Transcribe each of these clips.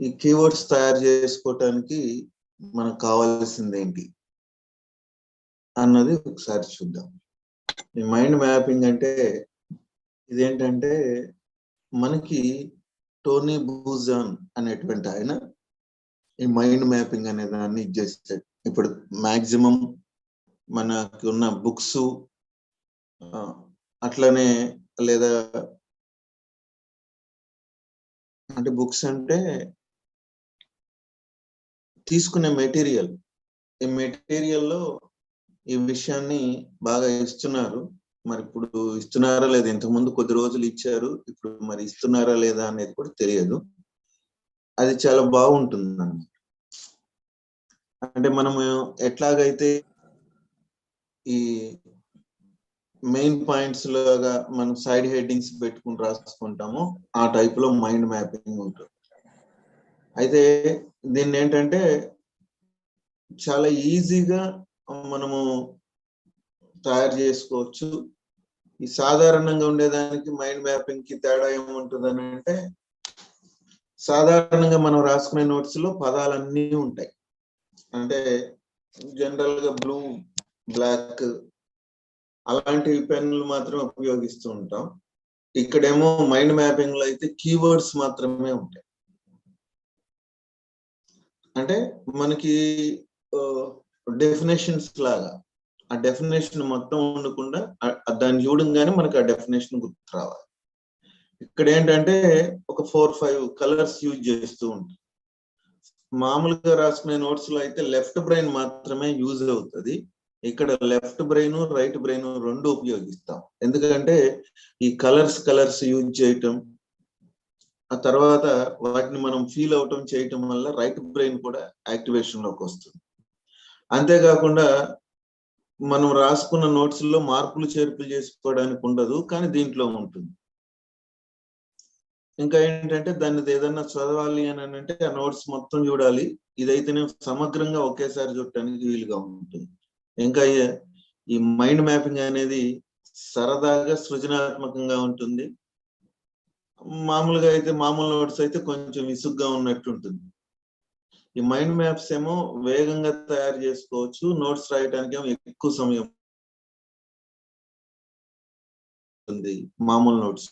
ఈ కీవర్డ్స్ తయారు చేసుకోవటానికి మనకు కావాల్సింది ఏంటి? అన్నది ఒకసారి చూద్దాం. ఈ మైండ్ మ్యాపింగ్ అంటే ఇదేంటంటే మనకి టోనీ బూజాన్ అనేటువంటి ఆయన ఈ మైండ్ మ్యాపింగ్ అనే దాన్ని చేస్తాడు ఇప్పుడు మాక్సిమం మనకి ఉన్న బుక్స్ అట్లనే లేదా అంటే బుక్స్ అంటే తీసుకునే మెటీరియల్ ఈ మెటీరియల్లో ఈ విషయాన్ని బాగా ఇస్తున్నారు. మరి ఇప్పుడు ఇస్తున్నారా లేదా? ఇంతకుముందు కొద్ది రోజులు ఇచ్చారు. ఇప్పుడు మరి ఇస్తున్నారా లేదా అనేది కూడా తెలియదు. అది చాలా బాగుంటుంది అంటే మనము ఎట్లాగైతే ఈ మెయిన్ పాయింట్స్ లాగా మనం సైడ్ హెడ్డింగ్స్ పెట్టుకుని రాసుకుంటామో ఆ టైప్లో మైండ్ మ్యాపింగ్ ఉంటుంది. అయితే దీన్ని ఏంటంటే చాలా ఈజీగా మనము తయారు చేసుకోవచ్చు. ఈ సాధారణంగా ఉండేదానికి మైండ్ మ్యాపింగ్కి తేడా ఏముంటుందని అంటే సాధారణంగా మనం రాసుకునే నోట్స్లో పదాలన్నీ ఉంటాయి. అంటే జనరల్గా బ్లూ బ్లాక్ అలాంటి పెన్నులు మాత్రమే ఉపయోగిస్తూ ఉంటాం. ఇక్కడేమో మైండ్ మ్యాపింగ్లో అయితే కీవర్డ్స్ మాత్రమే ఉంటాయి. అంటే మనకి డెఫినేషన్స్ లాగా. ఆ డెఫినేషన్ మొత్తం ఉండకుండా దాన్ని చూడంగానే మనకి ఆ డెఫినేషన్ గుర్తు రావాలి. ఇక్కడ ఏంటంటే ఒక ఫోర్ ఫైవ్ కలర్స్ యూజ్ చేస్తూ ఉంటాం మామూలుగా రాసుకునే నోట్స్లో అయితే లెఫ్ట్ బ్రెయిన్ మాత్రమే యూజ్ అవుతుంది. ఇక్కడ లెఫ్ట్ బ్రెయిన్ రైట్ బ్రెయిన్ రెండు ఉపయోగిస్తాం. ఎందుకంటే ఈ కలర్స్ కలర్స్ యూజ్ చేయటం ఆ తర్వాత వాటిని మనం ఫీల్ అవటం చేయటం వల్ల రైట్ బ్రెయిన్ కూడా యాక్టివేషన్లోకి వస్తుంది. అంతేకాకుండా మనం రాసుకున్న నోట్స్లో మార్పులు చేర్పులు చేసుకోవడానికి ఉండదు కానీ దీంట్లో ఉంటుంది. ఇంకా ఏంటంటే దాన్ని ఏదన్నా చదవాలి అని అంటే ఆ నోట్స్ మొత్తం చూడాలి. ఇదైతేనే సమగ్రంగా ఒకేసారి చూడటానికి వీలుగా ఉంటుంది. ఇంకా ఈ మైండ్ మ్యాపింగ్ అనేది సరదాగా సృజనాత్మకంగా ఉంటుంది. మామూలుగా అయితే మామూలు నోట్స్ అయితే కొంచెం విసుగ్గా ఉన్నట్టు ఉంటుంది ఈ మైండ్ మ్యాప్స్ ఏమో వేగంగా తయారు చేసుకోవచ్చు నోట్స్ రాయడానికి ఏమో ఎక్కువ సమయం ఉంటుంది మామూలు నోట్స్.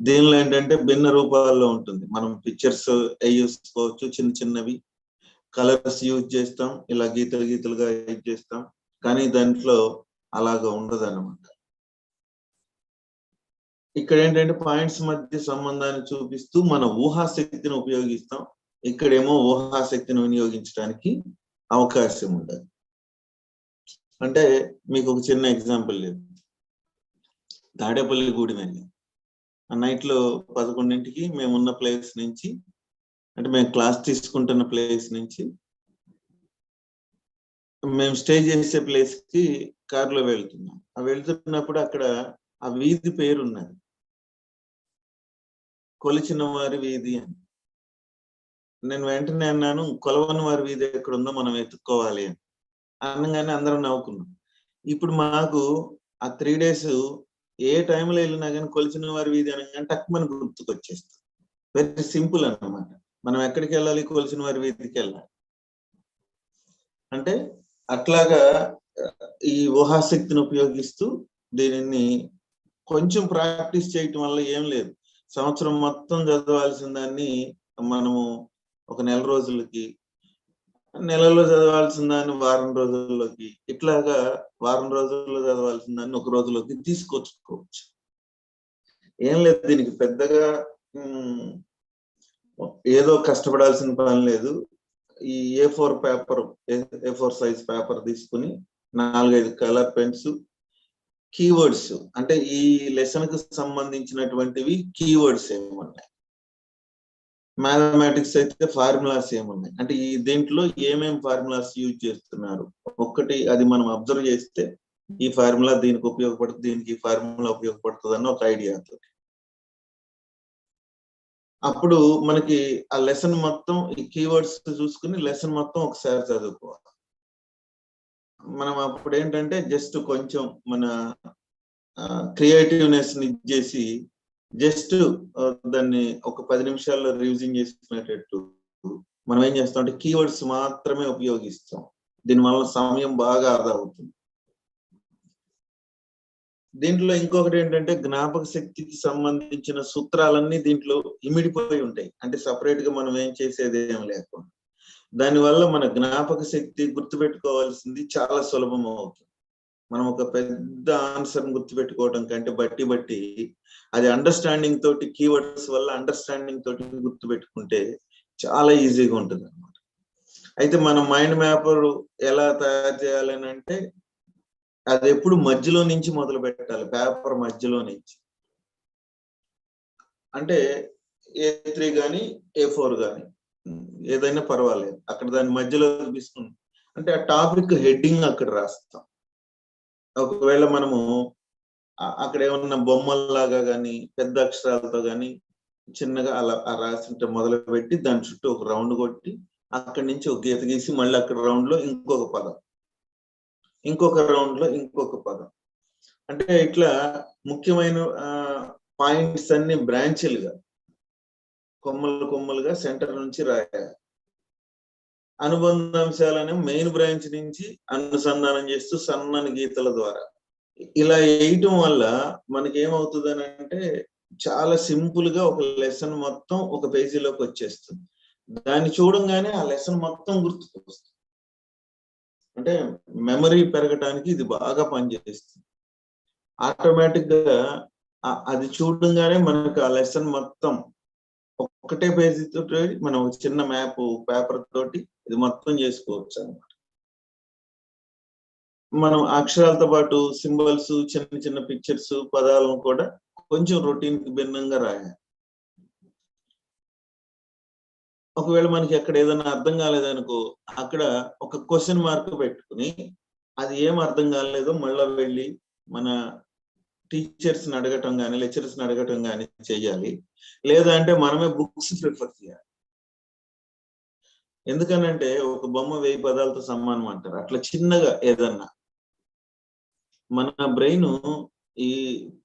దీనిలో ఏంటంటే భిన్న రూపాల్లో ఉంటుంది. మనం పిక్చర్స్ వేసుకోవచ్చు చిన్న చిన్నవి. కలర్స్ యూజ్ చేస్తాం ఇలా గీతలు గీతలుగా యూజ్ చేస్తాం. కానీ దాంట్లో అలాగా ఉండదు అన్నమాట ఇక్కడ ఏంటంటే పాయింట్స్ మధ్య సంబంధాన్ని చూపిస్తూ మన ఊహాశక్తిని ఉపయోగిస్తాం. ఇక్కడేమో ఊహాశక్తిని వినియోగించడానికి అవకాశం ఉండదు. అంటే మీకు ఒక చిన్న ఎగ్జాంపుల్ లేదు. తాడేపల్లి గూడి వెళ్ళి ఆ నైట్లో పదకొండింటికి మేము ఉన్న ప్లేస్ నుంచి అంటే మేము క్లాస్ తీసుకుంటున్న ప్లేస్ నుంచి మేము స్టే చేసే ప్లేస్కి కారులో వెళ్తున్నాం. ఆ వెళ్తున్నప్పుడు అక్కడ ఆ వీధి పేరు ఉన్నది కొలిచిన వారి వీధి అని. నేను వెంటనే అన్నాను కొలవని వారి వీధి ఎక్కడ ఉందో మనం వెతుక్కోవాలి అని. అనగానే అందరం నవ్వుకున్నాం. ఇప్పుడు మాకు ఆ త్రీ డేస్ ఏ టైంలో వెళ్ళినా కానీ కొలిచిన వారి వీధి అనగానే టక్ మన గుర్తుకొచ్చేస్తాం వెరీ సింపుల్ అన్నమాట. మనం ఎక్కడికి వెళ్ళాలి? కొలిచిన వారి వీధికి వెళ్ళాలి. అంటే అట్లాగా ఈ ఊహాశక్తిని ఉపయోగిస్తూ దీనిని కొంచెం ప్రాక్టీస్ చేయటం వల్ల ఏం లేదు. సంవత్సరం మొత్తం చదవాల్సిన దాన్ని మనము ఒక నెల రోజులకి నెలలో చదవాల్సిన దాన్ని వారం రోజుల్లోకి ఇట్లాగా వారం రోజుల్లో చదవాల్సిన దాన్ని ఒక రోజులోకి తీసుకొచ్చుకోవచ్చు. ఏం లేదు దీనికి పెద్దగా ఏదో కష్టపడాల్సిన పని లేదు. ఈ A four paper A four size paper తీసుకుని నాలుగైదు కలర్ పెన్స్ కీవర్డ్స్ అంటే ఈ లెసన్కు సంబంధించినటువంటివి కీవర్డ్స్ ఏమున్నాయి? మ్యాథమెటిక్స్ అయితే ఫార్ములాస్ ఏమున్నాయి? అంటే ఈ దీంట్లో ఏమేం ఫార్ములాస్ యూజ్ చేస్తున్నారు? ఒక్కటి అది మనం అబ్జర్వ్ చేస్తే ఈ ఫార్ములా దీనికి ఉపయోగపడుతుంది దీనికి ఈ ఫార్ములా ఉపయోగపడుతుంది అన్న ఒక ఐడియా అప్పుడు మనకి ఆ లెసన్ మొత్తం ఈ కీవర్డ్స్ చూసుకుని లెసన్ మొత్తం ఒకసారి చదువుకోవాలి. మనం అప్పుడు ఏంటంటే జస్ట్ కొంచెం మన క్రియేటివ్నెస్ని చేసి జస్ట్ దాన్ని ఒక పది నిమిషాల్లో రివిజింగ్ చేసుకునేటట్టు మనం ఏం చేస్తాం అంటే కీవర్డ్స్ మాత్రమే ఉపయోగిస్తాం. దీనివల్ల సమయం బాగా ఆదా అవుతుంది. దీంట్లో ఇంకొకటి ఏంటంటే జ్ఞాపక శక్తికి సంబంధించిన సూత్రాలన్నీ దీంట్లో ఇమిడిపోయి ఉంటాయి. అంటే సపరేట్గా మనం ఏం చేసేది ఏం లేకుండా. దానివల్ల మన జ్ఞాపక శక్తి గుర్తుపెట్టుకోవాల్సింది చాలా సులభం అవుతుంది. మనం ఒక పెద్ద ఆన్సర్ గుర్తుపెట్టుకోవడం కంటే బట్టి బట్టి అది అండర్స్టాండింగ్ తోటి కీవర్డ్స్ వల్ల అండర్స్టాండింగ్ తోటి గుర్తుపెట్టుకుంటే చాలా ఈజీగా ఉంటుంది అనమాట అయితే మన మైండ్ మ్యాపర్ ఎలా తయారు చేయాలని అంటే అది ఎప్పుడు మధ్యలో నుంచి మొదలు పెట్టాలి పేపర్ మధ్యలో నుంచి. అంటే ఏ త్రీ కానీ ఏ ఫోర్ కానీ ఏదైనా పర్వాలేదు. అక్కడ దాని మధ్యలో తీసుకుని అంటే ఆ టాపిక్ హెడ్డింగ్ అక్కడ రాస్తాం. ఒకవేళ మనము అక్కడ ఏమన్నా బొమ్మల్లాగా కానీ పెద్ద అక్షరాలతో కానీ చిన్నగా అలా రాసింటే మొదలు పెట్టి దాని చుట్టూ ఒక రౌండ్ కొట్టి అక్కడి నుంచి ఒక గీత గీసి మళ్ళీ అక్కడ రౌండ్లో ఇంకొక పదం. ఇంకొక రౌండ్లో ఇంకొక పదం. అంటే ఇట్లా ముఖ్యమైన పాయింట్స్ అన్ని బ్రాంచ్లుగా కొమ్మలు కొమ్మలుగా సెంటర్ నుంచి రాయాలి. అనుబంధ అంశాలను మెయిన్ బ్రాంచ్ నుంచి అనుసంధానం చేస్తూ సన్నని గీతల ద్వారా. ఇలా వేయటం వల్ల మనకి ఏమవుతుంది అని అంటే చాలా సింపుల్గా ఒక లెసన్ మొత్తం ఒక పేజీలోకి వచ్చేస్తుంది. దాన్ని చూడంగానే ఆ లెసన్ మొత్తం గుర్తుకు వస్తుంది అంటే మెమరీ పెరగటానికి ఇది బాగా పనిచేస్తుంది. ఆటోమేటిక్గా అది చూడంగానే మనకు ఆ లెసన్ మొత్తం ఒక్కటే పేజీ తోటి మనం చిన్న మ్యాప్ పేపర్ తోటి ఇది మొత్తం చేసుకోవచ్చు అనమాట మనం అక్షరాలతో పాటు సింబల్స్ చిన్న చిన్న పిక్చర్స్ పదాలను కూడా కొంచెం రొటీన్కి భిన్నంగా రాయాలి. ఒకవేళ మనకి ఎక్కడ ఏదైనా అర్థం కాలేదనుకో అక్కడ ఒక క్వశ్చన్ మార్క్ పెట్టుకుని అది ఏం అర్థం కాలేదో మళ్ళీ వెళ్ళి మన టీచర్స్ని అడగటం కానీ లెక్చరర్స్ని అడగటం కానీ చేయాలి. లేదా అంటే మనమే బుక్స్ ప్రిఫర్ చేయాలి. ఎందుకనంటే ఒక బొమ్మ వెయ్యి పదాలతో సమానం అంటారు. అట్లా చిన్నగా ఏదన్నా. మన బ్రెయిన్ ఈ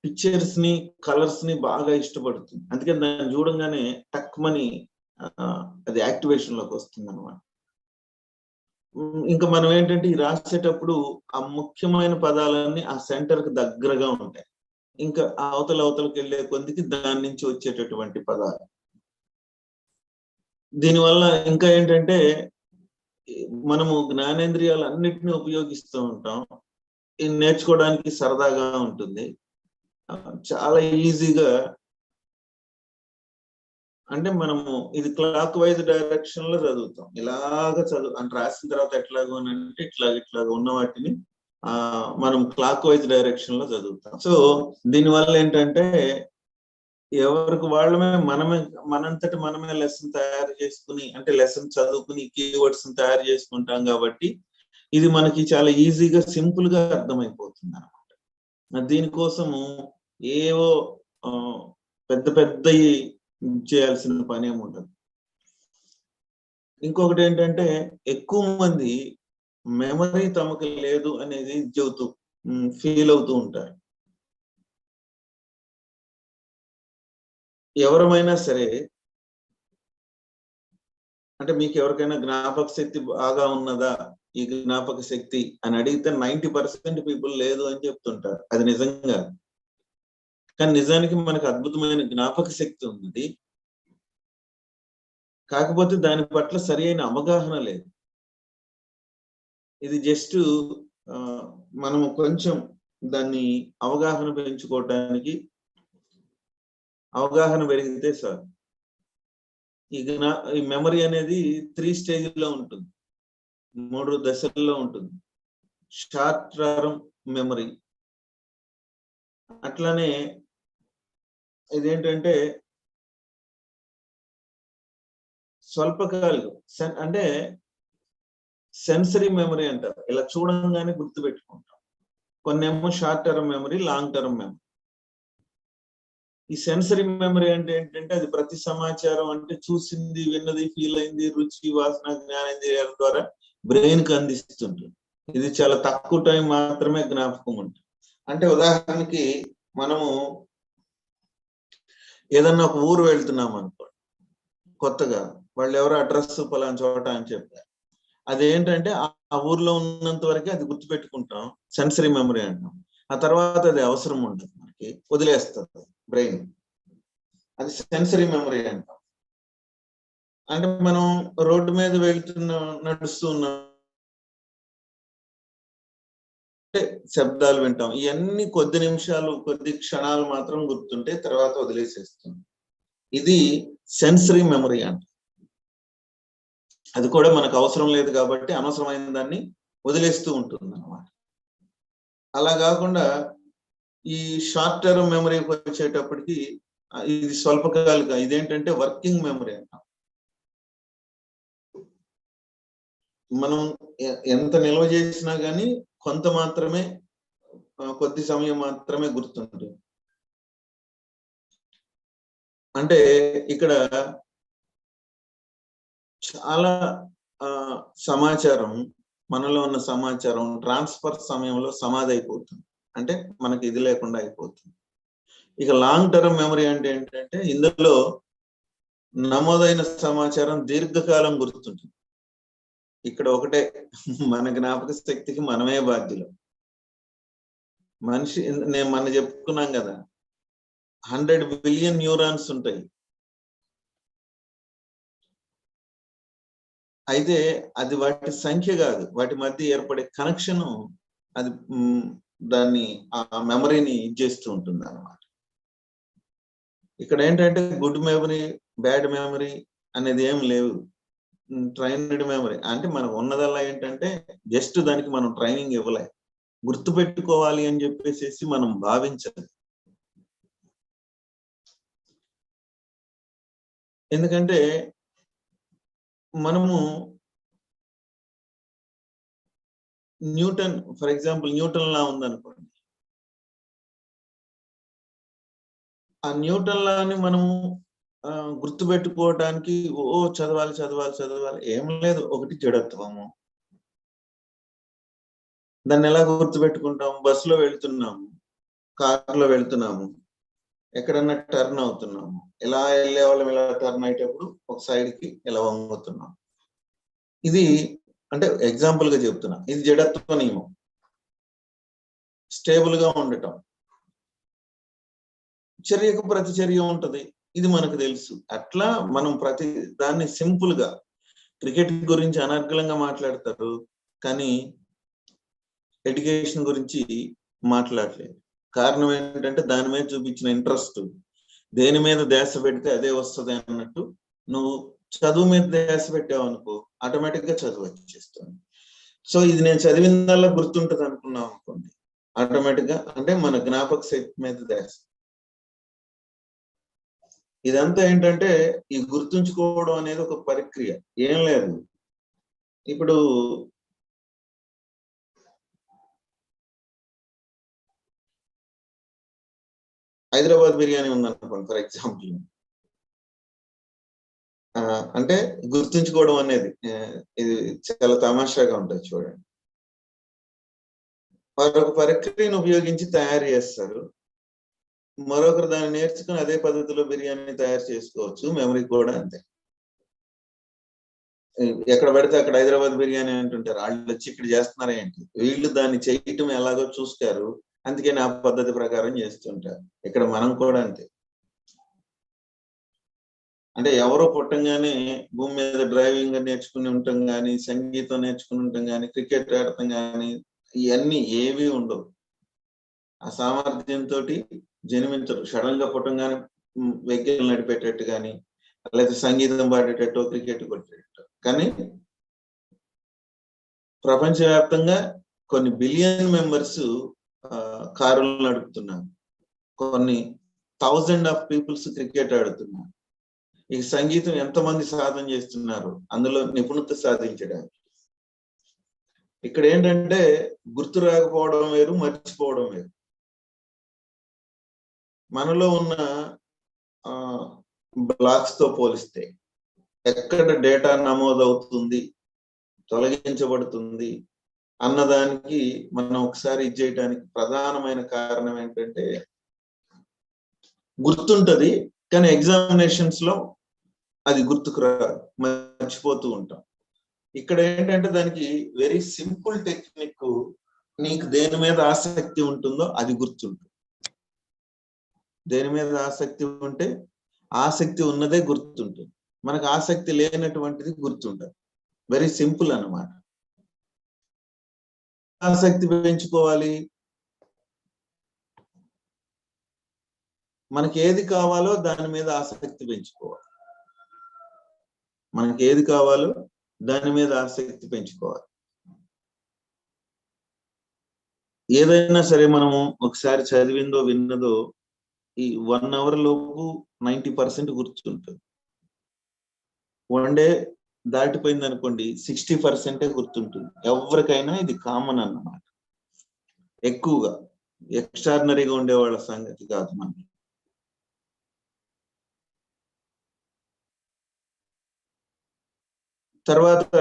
పిక్చర్స్ని కలర్స్ని బాగా ఇష్టపడుతుంది. అందుకని దాన్ని చూడంగానే టక్మని అది యాక్టివేషన్లోకి వస్తుంది అనమాట ఇంకా మనం ఏంటంటే ఈ రాసేటప్పుడు ఆ ముఖ్యమైన పదాలన్నీ ఆ సెంటర్కి దగ్గరగా ఉంటాయి. ఇంకా అవతల అవతలకి వెళ్ళే కొద్దికి దాని నుంచి వచ్చేటటువంటి పదాలు. దీనివల్ల ఇంకా ఏంటంటే మనము జ్ఞానేంద్రియాలు అన్నిటిని ఉపయోగిస్తూ ఉంటాం. ఇది నేర్చుకోవడానికి సరదాగా ఉంటుంది. చాలా ఈజీగా అంటే మనము ఇది క్లాక్ వైజ్ డైరెక్షన్లో చదువుతాం. ఇలాగ చదువు అంటే రాసిన తర్వాత ఎట్లాగో అంటే ఇట్లాగ ఇట్లాగ ఉన్న వాటిని మనం క్లాక్ వైజ్ డైరెక్షన్లో చదువుతాం. సో దీని వల్ల ఏంటంటే ఎవరికి వాళ్ళమే మనమే మనంతటి మనమే లెసన్ తయారు చేసుకుని అంటే లెసన్ చదువుకుని కీవర్డ్స్ తయారు చేసుకుంటాం కాబట్టి ఇది మనకి చాలా ఈజీగా సింపుల్గా అర్థమైపోతుంది అనమాట దీనికోసము ఏవో పెద్ద పెద్ద చేయాల్సిన పని ఏమి ఉండదు. ఇంకొకటి ఏంటంటే ఎక్కువ మంది మెమరీ తమకు లేదు అనేది చెబుతూ ఫీల్ అవుతూ ఉంటారు. ఎవరమైనా సరే అంటే మీకు ఎవరికైనా జ్ఞాపక శక్తి బాగా ఉన్నదా? ఈ జ్ఞాపక శక్తి అని అడిగితే నైంటీ పర్సెంట్ పీపుల్ లేదు అని చెప్తుంటారు. అది నిజంగా. కానీ నిజానికి మనకు అద్భుతమైన జ్ఞాపక శక్తి ఉంది కాకపోతే దాని పట్ల సరి అయిన అవగాహన లేదు. ఇది జస్ట్ మనము కొంచెం దాన్ని అవగాహన పెంచుకోవటానికి అవగాహన పెరిగితే సార్ ఇక ఈ మెమరీ అనేది త్రీ స్టేజ్లో ఉంటుంది. మూడు దశల్లో ఉంటుంది. షార్ట్ టర్మ్ మెమరీ అట్లానే ఇదేంటంటే స్వల్పకాలికం. అంటే సెన్సరీ మెమరీ అంటారు. ఇలా చూడంగానే గుర్తు పెట్టుకుంటాం కొన్ని ఏమో short term memory long term memory ఈ సెన్సరీ మెమరీ అంటే ఏంటంటే అది ప్రతి సమాచారం అంటే చూసింది విన్నది ఫీల్ అయింది రుచి వాసన జ్ఞానేంద్రియాల ద్వారా బ్రెయిన్కి అందిస్తుంటుంది. ఇది చాలా తక్కువ టైం మాత్రమే జ్ఞాపకం ఉంటుంది. అంటే ఉదాహరణకి మనము ఏదన్నా ఒక ఊరు వెళ్తున్నాం అనుకో కొత్తగా వాళ్ళు ఎవరో అడ్రస్ పలానా చోట అని చెప్పారు. అదేంటంటే ఆ ఆ ఊర్లో ఉన్నంత వరకే అది గుర్తుపెట్టుకుంటాం. సెన్సరీ మెమరీ అంటాం. ఆ తర్వాత అది అవసరం ఉంటుంది మనకి. వదిలేస్తుంది బ్రెయిన్ అది సెన్సరీ మెమరీ అంటాం. అంటే మనం రోడ్డు మీద వెళ్తున్న నడుస్తూ ఉన్నాం శబ్దాలు వింటాం. ఇవన్నీ కొద్ది నిమిషాలు కొద్ది క్షణాలు మాత్రం గుర్తుంటే తర్వాత వదిలేసేస్తుంది ఇది సెన్సరీ మెమరీ అంట. అది కూడా మనకు అవసరం లేదు కాబట్టి అనవసరమైన దాన్ని వదిలేస్తూ ఉంటుంది అనమాట అలా కాకుండా ఈ షార్ట్ టర్మ్ మెమరీకి వచ్చేటప్పటికి ఇది స్వల్పకాలిక ఇదేంటంటే వర్కింగ్ మెమరీ అంటాం. మనం ఎంత నిల్వ చేసినా కానీ కొంత మాత్రమే కొద్ది సమయం మాత్రమే గుర్తుంటుంది. అంటే ఇక్కడ చాలా ఆ, సమాచారం మనలో ఉన్న సమాచారం ట్రాన్స్ఫర్ సమయంలో సమాధి అయిపోతుంది అంటే మనకి ఇది లేకుండా అయిపోతుంది. ఇక లాంగ్ టర్మ్ మెమరీ అంటే ఏంటంటే ఇందులో నమోదైన సమాచారం దీర్ఘకాలం గుర్తుంటుంది. ఇక్కడ ఒకటే మన జ్ఞాపక శక్తికి మనమే బాధ్యులు. మనిషి నేను మన చెప్పుకున్నాం కదా హండ్రెడ్ బిలియన్ న్యూరాన్స్ ఉంటాయి. అయితే అది వాటి సంఖ్య కాదు. వాటి మధ్య ఏర్పడే కనెక్షన్ అది దాన్ని ఆ మెమరీని ఇచ్చేస్తూ ఉంటుంది అన్నమాట ఇక్కడ ఏంటంటే గుడ్ మెమరీ బ్యాడ్ మెమరీ అనేది ఏం లేవు. ట్రైన్డ్ మెమరీ అంటే మనకు ఉన్నదల్లా ఏంటంటే జస్ట్ దానికి మనం ట్రైనింగ్ ఇవ్వలే. గుర్తు పెట్టుకోవాలి అని చెప్పేసి మనం భావించాలి ఎందుకంటే మనము Newton for example Newton law ఉందనుకోండి. ఆ న్యూటన్ లాని మనము ఆ, గుర్తుపెట్టుకోవడానికి ఓ చదవాలి చదవాలి చదవాలి ఏం లేదు ఒకటి జడత్వము. దాన్ని ఎలా గుర్తుపెట్టుకుంటాము? బస్సులో వెళ్తున్నాము కారులో వెళ్తున్నాము. ఎక్కడన్నా టర్న్ అవుతున్నాము. ఇలా వెళ్ళే వాళ్ళం ఇలా టర్న్ అయ్యేటప్పుడు? ఒక సైడ్కి ఇలా వంగుతున్నాం? ఇది అంటే ఎగ్జాంపుల్గా చెప్తున్నా. ఇది జడత్వ నియమం. స్టేబుల్గా ఉండటం. చర్యకు ప్రతిచర్య ఉంటది. ఇది మనకు తెలుసు. అట్లా మనం ప్రతి దాన్ని సింపుల్గా క్రికెట్ గురించి అనర్గళంగా మాట్లాడతారు కానీ ఎడ్యుకేషన్ గురించి మాట్లాడలేదు. కారణం ఏంటంటే దాని మీద చూపించిన ఇంట్రెస్ట్. దేని మీద ధ్యాస పెడితే అదే వస్తుంది అన్నట్టు నువ్వు చదువు మీద ధ్యాస పెట్టావు అనుకో ఆటోమేటిక్గా చదువు వచ్చేస్తుంది. సో ఇది నేను చదివిందల్లా గుర్తుంటది అనుకున్నాం అనుకోండి. ఆటోమేటిక్గా అంటే మన జ్ఞాపక శక్తి మీద ధ్యాస. ఇదంతా ఏంటంటే ఈ గుర్తుంచుకోవడం అనేది ఒక ప్రక్రియ. ఏం లేదు. ఇప్పుడు హైదరాబాద్ బిర్యానీ ఉందనుకోండి ఫర్ ఎగ్జాంపుల్. అంటే గుర్తుంచుకోవడం అనేది ఇది చాలా తమాషాగా ఉంటుంది చూడండి. మరొక ప్రక్రియను ఉపయోగించి తయారు చేస్తారు. మరొకరు దాన్ని నేర్చుకుని అదే పద్ధతిలో బిర్యానీ తయారు చేసుకోవచ్చు మెమరీ కూడా అంతే. ఎక్కడ పడితే అక్కడ హైదరాబాద్ బిర్యానీ అంటుంటారు. వాళ్ళు వచ్చి ఇక్కడ చేస్తున్నారేంటి? వీళ్ళు దాన్ని చేయటం ఎలాగో చూస్తారు. అందుకే నా పద్ధతి ప్రకారం చేస్తుంటారు. ఇక్కడ మనం కూడా అంతే. అంటే ఎవరో పుట్టంగానే భూమి మీద డ్రైవింగ్ నేర్చుకుని ఉంటాం కానీ సంగీతం నేర్చుకుని ఉంటాం కానీ క్రికెట్ ఆడటం కానీ ఇవన్నీ ఏవి ఉండవు. ఆ సామర్థ్యంతో జన్మించరు. సడన్గా పుట్టంగానే వెహికల్ నడిపేటట్టు కానీ లేదా సంగీతం పాడేటట్టు క్రికెట్ కొట్టేటట్టు. కానీ ప్రపంచవ్యాప్తంగా కొన్ని బిలియన్ మెంబర్స్ కారులు నడుపుతున్నారు. కొన్ని థౌజండ్ ఆఫ్ పీపుల్స్ క్రికెట్ ఆడుతున్నారు. ఈ సంగీతం ఎంతమంది సాధన చేస్తున్నారు అందులో నిపుణత సాధించడానికి. ఇక్కడ ఏంటంటే గుర్తు రాకపోవడం వేరు మర్చిపోవడం వేరు. మనలో ఉన్న బ్లాక్స్తో పోలిస్తే ఎక్కడ డేటా నమోదవుతుంది తొలగించబడుతుంది అన్నదానికి మనం ఒకసారి ఇది చేయడానికి ప్రధానమైన కారణం ఏంటంటే గుర్తుంటది కానీ ఎగ్జామినేషన్స్లో అది గుర్తుకు రా మర్చిపోతూ ఉంటాం. ఇక్కడ ఏంటంటే దానికి వెరీ సింపుల్ టెక్నిక్ నీకు దేని మీద ఆసక్తి ఉంటుందో అది గుర్తుంటుంది. దేని మీద ఆసక్తి ఉంటే ఆసక్తి ఉన్నదే గుర్తుంటుంది. మనకు ఆసక్తి లేనటువంటిది గుర్తుంటుంది. వెరీ సింపుల్ అన్నమాట. ఆసక్తి పెంచుకోవాలి. మనకి ఏది కావాలో దాని మీద ఆసక్తి పెంచుకోవాలి. మనకి ఏది కావాలో దాని మీద ఆసక్తి పెంచుకోవాలి. ఏదైనా సరే మనము ఒకసారి చదివిందో విన్నదో ఈ వన్ అవర్ లోపు నైంటీ పర్సెంట్ గుర్తుంటుంది. వన్ డే దాటిపోయింది అనుకోండి సిక్స్టీ పర్సెంటే గుర్తుంటుంది. ఎవరికైనా ఇది కామన్ అన్నమాట. ఎక్కువగా ఎక్స్ట్రాడినరీగా ఉండే వాళ్ళ సంగతి కాదు మనకి. తర్వాత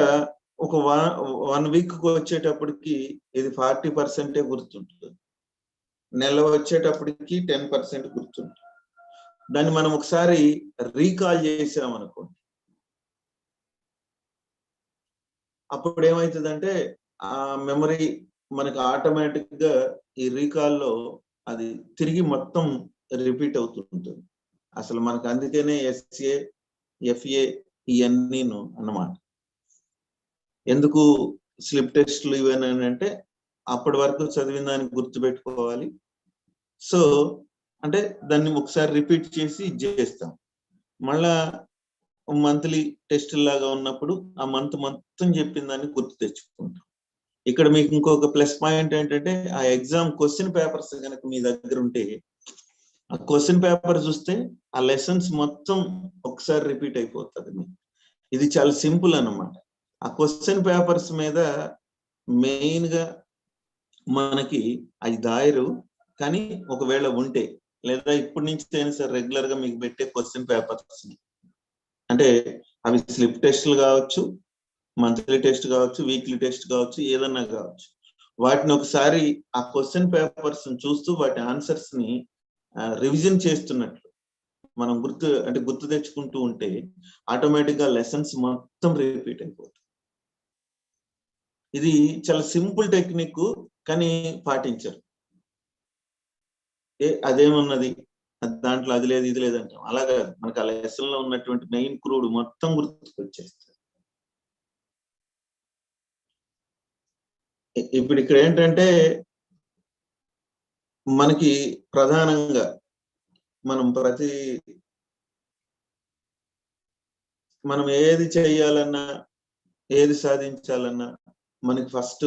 ఒక వన్ వీక్ వచ్చేటప్పటికి ఇది ఫార్టీ పర్సెంటే గుర్తుంటుంది. నెల వచ్చేటప్పటికి టెన్ పర్సెంట్ గుర్తుంటుంది. దాన్ని మనం ఒకసారి రీకాల్ చేసామనుకోండి. అప్పుడు ఏమవుతుందంటే ఆ మెమరీ మనకి ఆటోమేటిక్గా ఈ రీకాల్లో అది తిరిగి మొత్తం రిపీట్ అవుతుంటుంది. అసలు మనకు అందుకనే ఎస్ఏ ఎఫ్ఏ ఇవన్నీను అన్నమాట. ఎందుకు స్లిప్ టెస్ట్లు ఇవన్నీ అంటే అప్పటి వరకు చదివిన దాన్ని గుర్తు పెట్టుకోవాలి సో అంటే దాన్ని ఒకసారి రిపీట్ చేసి చేస్తాం. మళ్ళా మంత్లీ టెస్ట్ లాగా ఉన్నప్పుడు ఆ మంత్ మొత్తం చెప్పిన దాన్ని గుర్తు తెచ్చుకుంటాం. ఇక్కడ మీకు ఇంకొక ప్లస్ పాయింట్ ఏంటంటే ఆ ఎగ్జామ్ క్వశ్చన్ పేపర్స్ కనుక మీ దగ్గర ఉంటే ఆ క్వశ్చన్ పేపర్ చూస్తే ఆ లెసన్స్ మొత్తం ఒకసారి రిపీట్ అయిపోతుంది మీకు. ఇది చాలా సింపుల్ అనమాట ఆ క్వశ్చన్ పేపర్స్ మీద మెయిన్గా మనకి అది దాయరు కానీ ఒకవేళ ఉంటే లేదా ఇప్పటి నుంచి అయినా సరే రెగ్యులర్గా మీకు పెట్టే క్వశ్చన్ పేపర్స్ అంటే అవి స్లిప్ టెస్ట్లు కావచ్చు మంత్లీ టెస్ట్ కావచ్చు వీక్లీ టెస్ట్ కావచ్చు ఏదన్నా కావచ్చు. వాటిని ఒకసారి ఆ క్వశ్చన్ పేపర్స్ చూస్తూ వాటి ఆన్సర్స్ని రివిజన్ చేస్తున్నట్లు. మనం గుర్తు అంటే గుర్తు తెచ్చుకుంటూ ఉంటే ఆటోమేటిక్గా లెసన్స్ మొత్తం రిపీట్ అయిపోతుంది ఇది చాలా సింపుల్ టెక్నిక్ కానీ పాటించరు. అదేమన్నది అదేమున్నది? దాంట్లో అది లేదు ఇది లేదు అంటాం. అలా కాదు. మనకు ఆ లెసన్లో ఉన్నటువంటి మెయిన్ క్రూడ్ మొత్తం గుర్తుకొచ్చేస్తారు ఇప్పుడు ఇక్కడ ఏంటంటే మనకి ప్రధానంగా మనం ప్రతి మనం ఏది చేయాలన్నా ఏది సాధించాలన్నా మనకి ఫస్ట్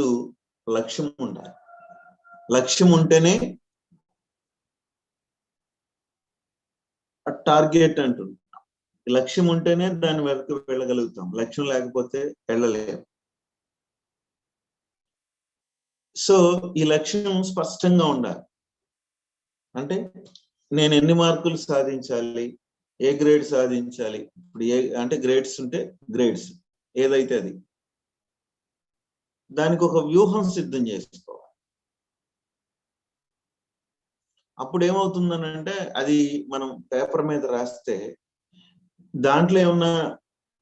లక్ష్యం ఉండాలి. లక్ష్యం ఉంటేనే టార్గెట్ అంటున్నాం లక్ష్యం ఉంటేనే దాని వెనక వెళ్ళగలుగుతాం. లక్ష్యం లేకపోతే వెళ్ళలేము సో ఈ లక్ష్యం స్పష్టంగా ఉండాలి. అంటే నేను ఎన్ని మార్కులు సాధించాలి? ఏ గ్రేడ్ సాధించాలి? ఇప్పుడు ఏ అంటే గ్రేడ్స్ ఉంటే గ్రేడ్స్. ఏదైతే అది. దానికి ఒక వ్యూహం సిద్ధం చేసుకోవాలి. అప్పుడు ఏమవుతుందనంటే అది మనం పేపర్ మీద రాస్తే దాంట్లో ఏమన్నా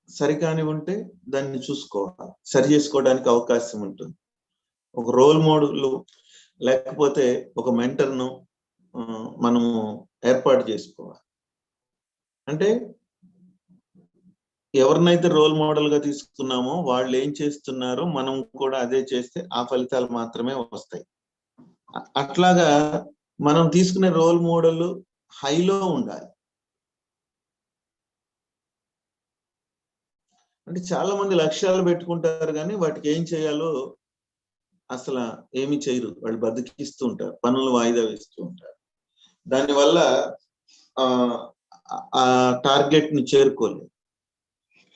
సరికాని ఉంటే దాన్ని చూసుకోవాలి. సరి చేసుకోవడానికి అవకాశం ఉంటుంది. ఒక రోల్ మోడల్ లేకపోతే ఒక మెంటర్ను మనము ఏర్పాటు చేసుకోవాలి. అంటే ఎవరినైతే రోల్ మోడల్గా తీసుకున్నామో వాళ్ళు ఏం చేస్తున్నారో మనం కూడా అదే చేస్తే ఆ ఫలితాలు మాత్రమే వస్తాయి. అట్లాగా మనం తీసుకునే రోల్ మోడల్ హైలో ఉండాలి. అంటే చాలా మంది లక్ష్యాలు పెట్టుకుంటారు కానీ వాటికి ఏం చేయాలో అసలు ఏమి చేయరు. వాళ్ళు బతికిస్తూ ఉంటారు. పనులు వాయిదా వేస్తూ ఉంటారు. దానివల్ల ఆ టార్గెట్ని చేరుకోలేదు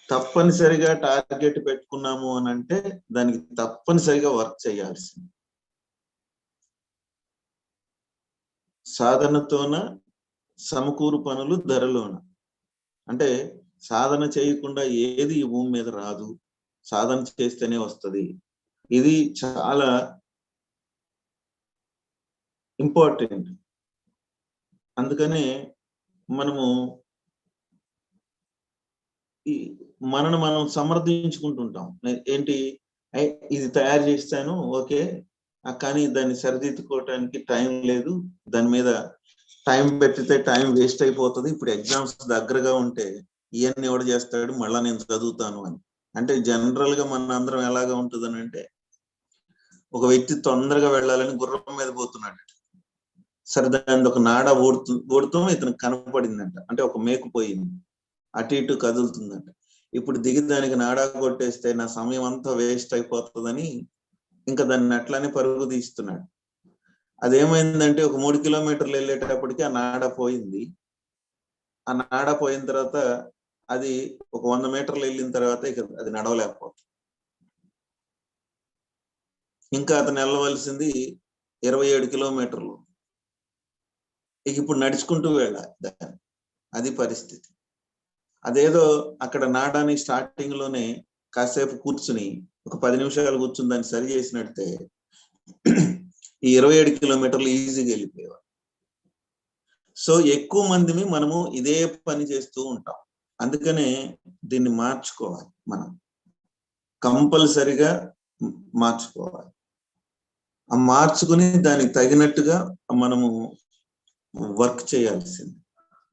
తప్పనిసరిగా టార్గెట్ పెట్టుకున్నాము అని అంటే దానికి తప్పనిసరిగా వర్క్ చేయాల్సింది. సాధనతోన సమకూరు పనులు ధరలోన. అంటే సాధన చేయకుండా ఏది ఈ భూమి మీద రాదు. సాధన చేస్తేనే వస్తుంది. ఇది చాలా ఇంపార్టెంట్. అందుకనే మనము ఈ మనను మనం సమర్థించుకుంటుంటాం. ఏంటి? ఇది తయారు చేస్తాను. ఓకే. కానీ దాన్ని సరిదిద్దుకోవటానికి టైం లేదు. దాని మీద టైం పెట్టితే టైం వేస్ట్ అయిపోతుంది. ఇప్పుడు ఎగ్జామ్స్ దగ్గరగా ఉంటే ఇవన్నీ ఎవడు చేస్తాడు? మళ్ళా నేను చదువుతాను అని. అంటే జనరల్గా మన అందరం ఎలాగా ఉంటుందని అంటే ఒక వ్యక్తి తొందరగా వెళ్ళాలని గుర్రం మీద పోతున్నాడు. సరే దాని ఒక నాడ ఊడుతు ఊడుతూ ఇతను కనపడిందంట. అంటే ఒక మేకు పోయింది. అటు ఇటు కదులుతుందంట. ఇప్పుడు దిగి దానికి నాడా కొట్టేస్తే నా సమయం అంతా వేస్ట్ అయిపోతుందని ఇంకా దాన్ని అట్లానే పరుగు తీస్తున్నాడు. అదేమైందంటే ఒక మూడు కిలోమీటర్లు వెళ్ళేటప్పటికి ఆ నాడ పోయింది. ఆ నాడ పోయిన తర్వాత అది ఒక వంద మీటర్లు వెళ్ళిన తర్వాత ఇక అది నడవలేకపోతుంది. ఇంకా అతను వెళ్ళవలసింది ఇరవై ఏడు కిలోమీటర్లు. ఇక ఇప్పుడు నడుచుకుంటూ వెళ్ళాలి దాన్ని. అది పరిస్థితి. అదేదో అక్కడ నాడాని స్టార్టింగ్లోనే కాసేపు కూర్చుని ఒక పది నిమిషాలు కూర్చుని దాన్ని సరి చేసినట్టే ఈ ఇరవై ఏడు కిలోమీటర్లు ఈజీగా వెళ్ళిపోయేవారు. సో ఎక్కువ మందిని మనము ఇదే పని చేస్తూ ఉంటాం. అందుకనే దీన్ని మార్చుకోవాలి మనం. కంపల్సరిగా మార్చుకోవాలి. ఆ మార్చుకుని దానికి తగినట్టుగా మనము వర్క్ చేయాల్సింది.